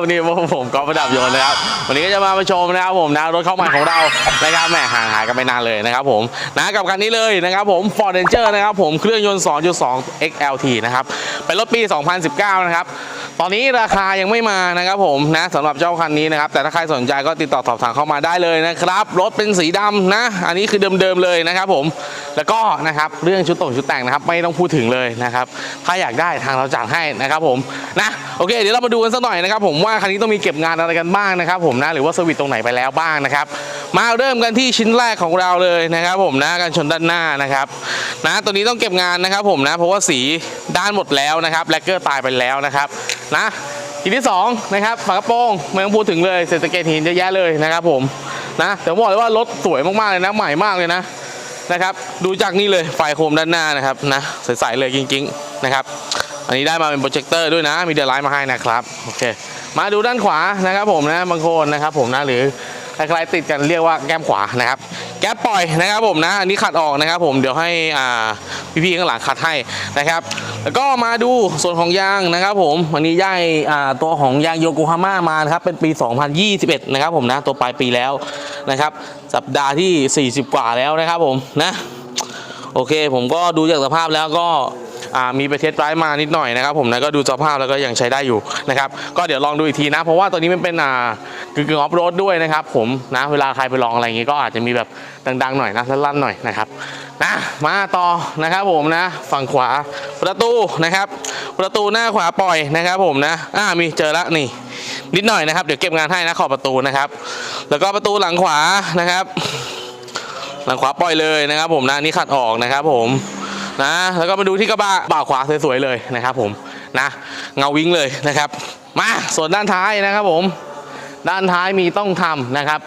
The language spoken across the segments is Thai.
วันนี้ผมก็ประดับยนต์นะครับ วันนี้ก็จะมามาชมนะครับผมนะรถเข้าใหม่ของเรานะครับแหมห่างหายกันไปนานเลยนะครับผมนะกับคันนี้เลยนะครับผม Ford Ranger นะครับผมเครื่องยนต์ 2.2 XLT นะครับเป็นรถปี 2019 นะครับตอนนี้ราคายังไม่มานะครับผมนะสำหรับเจ้าคันนี้นะครับแต่ถ้าใครสนใจก็ติดต่อสอบถามเข้ามาได้เลยนะครับรถเป็นสีดำนะ อันนี้คือเดิมๆเลยนะครับผม แล้วก็นะครับเรื่องชุดตรงชุดแต่งนะครับ ไม่ต้องพูดถึงเลยนะครับ ถ้าอยากได้ทางเราจัดให้นะครับผมนะโอเค เดี๋ยวเรามาดูกันสักหน่อยนะครับ ผมว่าคันนี้ต้องมีเก็บงานอะไรกันบ้างนะครับ ผมนะหรือว่าสวิตตรงไหนไปแล้วบ้างนะครับ มาเริ่มกันที่ชิ้นแรกของเราเลยนะครับ ผมนะกันชนด้านหน้านะครับ นะตัวนี้ต้องเก็บงานนะครับ ผมนะเพราะว่าสีด้านหมดแล้วนะครับแลกเกอร์ตายไปแล้วนะครับนะทีที่สองนะครับฝากระโปรงไม่ต้องพูดถึงเลยเศรษฐกิจหินเยอะแยะเลยนะครับ ผมนะแต่บอกเลยว่ารถสวยมากๆเลยนะใหม่มากเลยนะ นะครับ ดูจากนี่เลยไฟโคมด้านหน้านะครับนะใสๆเลยจริงๆนะครับ อันนี้ได้มาเป็นโปรเจคเตอร์ด้วยนะ มีเดลไลท์มาให้นะครับโอเค มาดูด้านขวานะครับผมนะบางคนนะครับผมนะหรือใครๆติดกันเรียกว่าแก้มขวานะครับ แก๊สปล่อยนะครับผมนะอันนี้ขัดออกนะครับ ผมเดี๋ยวให้อ่าพี่ๆข้างหลังขัดให้นะครับ แล้วก็มาดูส่วนของยางนะครับผมวันนี้ย่ายตัวของยางโยโกฮาม่ามาครับเป็นปี 2021 นะครับผมนะตัวปลายปีแล้วนะครับ สัปดาห์ที่ 40 กว่าแล้วนะครับผมนะ โอเคผมก็ดูจากสภาพแล้วก็ มีไปเทสไรมานิดหน่อยนะครับ ผมนะก็ดูสภาพแล้วก็ยังใช้ได้อยู่นะครับก็เดี๋ยวลองดูอีกทีนะ เพราะว่าตัวนี้มันเป็นอ่ากึ่งออฟโรดด้วยนะครับ ผมนะเวลาใครไปลองอะไรอย่างงี้ก็อาจจะมีแบบดังๆหน่อยนะลั่นๆหน่อยนะครับนะมาต่อนะครับผมนะ ฝั่งขวาประตูนะครับ ประตูหน้าขวาปล่อยนะครับ ผมนะอ่ามีเจอละนี่ นิดหน่อยนะครับ เดี๋ยวเก็บงานให้นะขอบประตูนะครับ แล้วก็ประตูหลังขวานะครับ หลังขวาปล่อยเลยนะครับ ผมนะนี่ขัดออกนะครับ ผม นะแล้วก็มาดูที่กระบะบ่าขวาสวยๆเลยนะครับ ผมนะเงาวิ่งเลยนะครับ มาส่วนด้านท้ายนะครับ ผม ด้านท้ายมีต้องทำนะครับ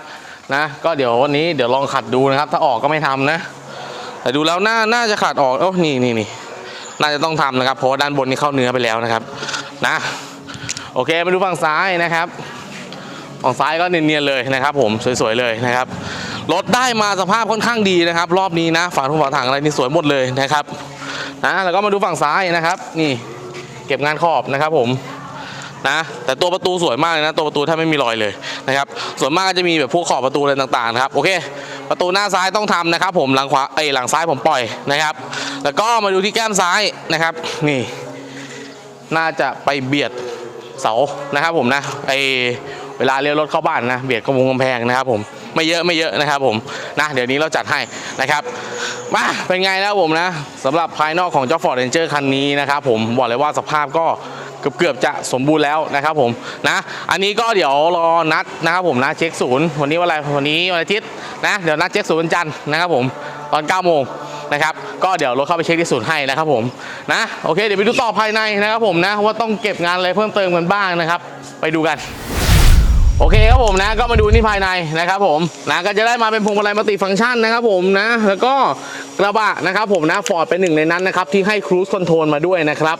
นะก็เดี๋ยววันนี้เดี๋ยวลองขัดดูนะครับ ถ้าออกก็ไม่ทำนะ แต่ดูแล้วน่าน่าจะขาดออกโอ้นี่นี่นี่น่าจะต้องทำนะครับ เพราะด้านบนนี่เข้าเนื้อไปแล้วนะครับ นะ โอเคมาดูฝั่งซ้ายนะครับฝั่งซ้ายก็เนียนๆเลยนะครับ ผมสวยๆเลยนะครับ รถได้มาสภาพค่อนข้างดีนะครับ รอบนี้นะฝาทุ่งฝาถังอะไรนี่สวยหมดเลยนะครับนะแล้วก็มาดูฝั่งซ้ายนะครับ นี่เก็บงานขอบนะครับผมนะแต่ตัวประตูสวยมากเลยนะตัวประตูแทบไม่มีรอยเลยนะครับส่วนมากก็จะมีแบบพวกขอบประตูอะไรต่างๆครับโอเค ประตูหน้าซ้ายต้องทำนะครับ ผมหลังขวาไอยหลังซ้ายผมปล่อยนะครับ แล้วก็มาดูที่แก้มซ้ายนะครับ นี่ น่าจะไปเบียดเสานะครับ ผมนะไอเวลาเลี้ยวรถเข้าบ้านนะเบียดกระมุงกำแพงนะครับผม ไม่เยอะไม่เยอะนะครับผมนะเดี๋ยวนี้เราจัดให้นะครับมาเป็นไงแล้วผมนะสำหรับภายนอกของเจ้า Ford Ranger คันนี้นะครับผมบอกเลยว่าสภาพก็เกือบเกือบๆจะสมบูรณ์แล้วนะครับผมนะ อันนี้ก็เดี๋ยวรอนัดนะครับผมนะเช็คศูนย์วันนี้วันอะไรวันนี้วันอาทิตย์นะเดี๋ยวนัดเช็คศูนย์วันจันทร์นะครับผมตอน9โมงนะครับก็เดี๋ยวรถเข้าไปเช็คที่ศูนย์ให้นะครับผมนะโอเคเดี๋ยวไปดูต่อภายในนะครับผมนะว่าต้องเก็บงานอะไรเพิ่มเติมกันบ้างนะครับ ไปดูกัน โอเคครับผมนะก็มาดูที่ภายในนะครับผมนะก็จะได้มาเป็นพวงมาลัยมัลติฟังก์ชันนะครับผมนะ แล้วก็กระบะนะครับผมนะฟอร์ดเป็นหนึ่งในนั้นนะครับที่ให้ครู i คอนโทรลมาด้วยนะครับ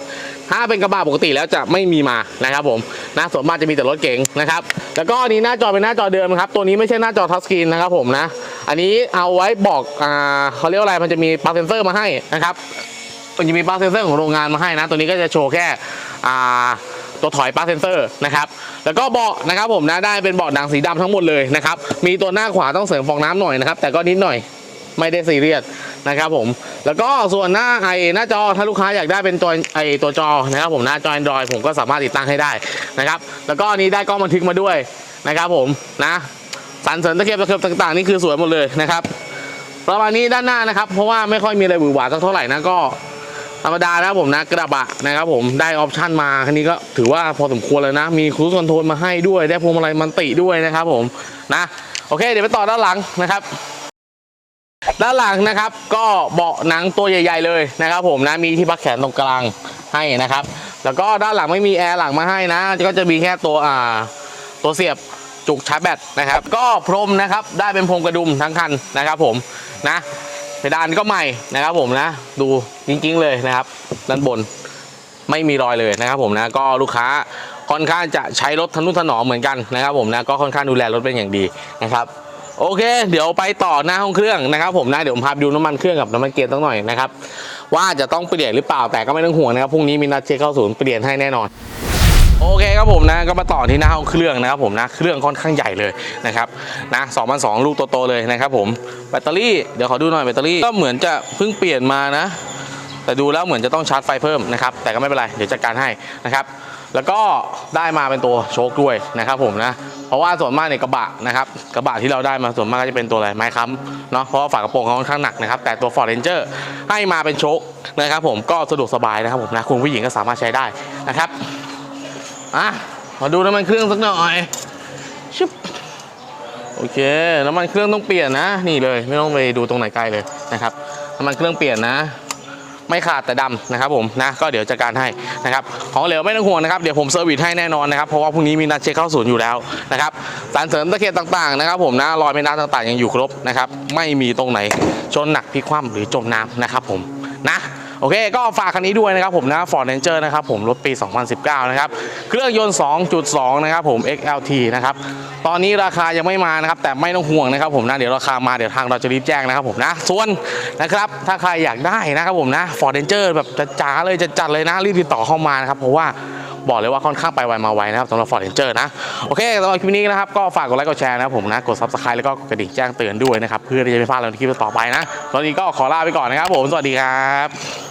ถ้าเป็นกระบะปกติแล้วจะไม่มีมานะครับผมนะส่วนมากจะมีแต่รถเก๋งนะครับแล้วก็อันนี้หน้าจอเป็นหน้าจอเดิมครับตัวนี้ไม่ใช่หน้าจอทัชสกรีนนะครับผมนะอันนี้เอาไว้บอกอ่าเขาเรียกว่าอะไรมันจะมีปลั๊กเซนเซอร์มาให้นะครับมันจะมีปลั๊กเซนเซอร์ของโรงงานมาให้นะ ตัวนี้ก็จะโชว์แค่อ่า ตัวถอยปลั๊กเซนเซอร์นะครับแล้วก็เบาะนะครับผมนะได้เป็นเบาะหนังสีดำทั้งหมดเลยนะครับมีตัวหน้าขวาต้องเสริมฟองน้ำหน่อยนะครับแต่ก็นิดหน่อยไม่ได้ซีเรียสนะครับผม แล้วก็ส่วนหน้าไอหน้าจอถ้าลูกค้าอยากได้เป็นตัวไอตัวจอนะครับผมหน้าจอ Android ผมก็สามารถติดตั้งให้ได้นะครับ แล้วก็อันนี้ได้กล้องบันทึกมาด้วยนะครับผมนะสันเสริญตะเข็บตะเข็บต่างๆนี่คือสวยหมดเลยนะครับประมาณนี้ด้านหน้านะครับ เพราะว่าไม่ค่อยมีอะไรหวือหวาสักเท่าไหร่นะก็ ธรรมดานะผมนะกระบะนะครับผมได้ออปชันมาคันนี้ก็ถือว่าพอสมควรเลยนะ มีครู i คอนโทรลมาให้ด้วยได้พวงมาลัยมันติด้วยนะครับผมนะโอเค เดี๋ยวไปต่อด้านหลังนะครับด้านหลังนะครับก็เบาะหนังตัวใหญ่ ๆ เลยนะครับผมนะมีที่พักแขนตรงกลางให้นะครับ แล้วก็ด้านหลังไม่มีแอร์หลังมาให้นะ ก็จะมีแค่ตัวอ่าตัวเสียบจุกชาร์จแบตนะครับ ก็พรมนะครับได้เป็นพรมกระดุมทั้งคันนะครับผมนะ เพดานก็ใหม่นะครับผมนะ ดูจริงๆเลยนะครับ ด้านบนไม่มีรอยเลยนะครับผมนะก็ลูกค้าค่อนข้างจะใช้รถทนุถนอมเหมือนกันนะครับผมนะก็ค่อนข้างดูแลรถเป็นอย่างดีนะครับโอเค เดี๋ยวไปต่อหน้าห้องเครื่องนะครับผมนะเดี๋ยวผมพาดูน้ำมันเครื่องกับน้ำมันเกียร์ตั้งหน่อยนะครับว่าจะต้องเปลี่ยนหรือเปล่าแต่ก็ไม่ต้องห่วงนะครับพรุ่งนี้มีนัดเช็คเข้าศูนย์เปลี่ยนให้แน่นอน โอเคครับผมนะก็มาต่อที่หน้าห้องเครื่องนะครับผมนะเครื่องค่อนข้างใหญ่เลยนะครับนะ2002ลูกโตๆเลยนะครับผมแบตเตอรี่เดี๋ยวขอดูหน่อยแบตเตอรี่ก็เหมือนจะเพิ่งเปลี่ยนมานะ แต่ดูแล้วเหมือนจะต้องชาร์จไฟเพิ่มนะครับแต่ก็ไม่เป็นไรเดี๋ยวจัดการให้นะครับแล้วก็ได้มาเป็นตัวโชคด้วยนะครับผมนะเพราะว่าส่วนมากในยกระบะนะครับกระบะที่เราได้มาส่วนมากก็จะเป็นตัวอะไรไม้ค้ำเนาะเพราะว่าฝากระโปรงเขาค่อนข้างหนักนะครับแต่ตัว Ford Ranger ให้มาเป็นโชคนะครับผมก็สะดวกสบายนะครับผมนะคุณผู้หญิงก็สามารถใช้ได้นะครับ อะมาดูน้ำมันเครื่องสักหน่อยชึบโอเค น้ำมันเครื่องต้องเปลี่ยนนะ นี่เลย ไม่ต้องไปดูตรงไหนไกลเลยนะครับ น้ำมันเครื่องเปลี่ยนนะ ไม่ขาดแต่ดำนะครับผมนะ ก็เดี๋ยวจัดการให้นะครับ ของเหลวไม่ต้องห่วงนะครับ เดี๋ยวผมเซอร์วิสให้แน่นอนนะครับ เพราะว่าพรุ่งนี้มีนัดเช็คเข้าศูนย์อยู่แล้วนะครับ สารเสริมตะเข็บต่างๆนะครับ ผมนะ รอยไม่น้ำต่างๆยังอยู่ครบนะครับ ไม่มีตรงไหนชนหนักพิคว่ำหรือจมน้ำนะครับผมนะ โอเค ก็ฝากคันนี้ด้วยนะครับผมนะ Ford Ranger นะครับผมรถปี 2019 นะครับ เครื่องยนต์ 2.2 นะครับผม XLT นะครับ ตอนนี้ราคายังไม่มานะครับ แต่ไม่ต้องห่วงนะครับผมนะ เดี๋ยวราคามาเดี๋ยวทางเราจะรีบแจ้งนะครับผมนะ ส่วนนะครับ ถ้าใครอยากได้นะครับผมนะ Ford Ranger แบบจ๋าเลยจะจัดเลยนะ รีบติดต่อเข้ามานะครับ เพราะว่าบอกเลยว่าค่อนข้างไปไวมาไวนะครับสำหรับ Ford Ranger นะ โอเคสำหรับคลิปนี้นะครับ ก็ฝากกดไลค์กดแชร์นะครับผมนะ กด Subscribe แล้วก็กดกระดิ่งแจ้งเตือนด้วยนะครับ เพื่อที่จะไม่พลาดในคลิปต่อไปนะตอนนี้ก็ขอลาไปก่อนนะครับผมสวัสดีครับ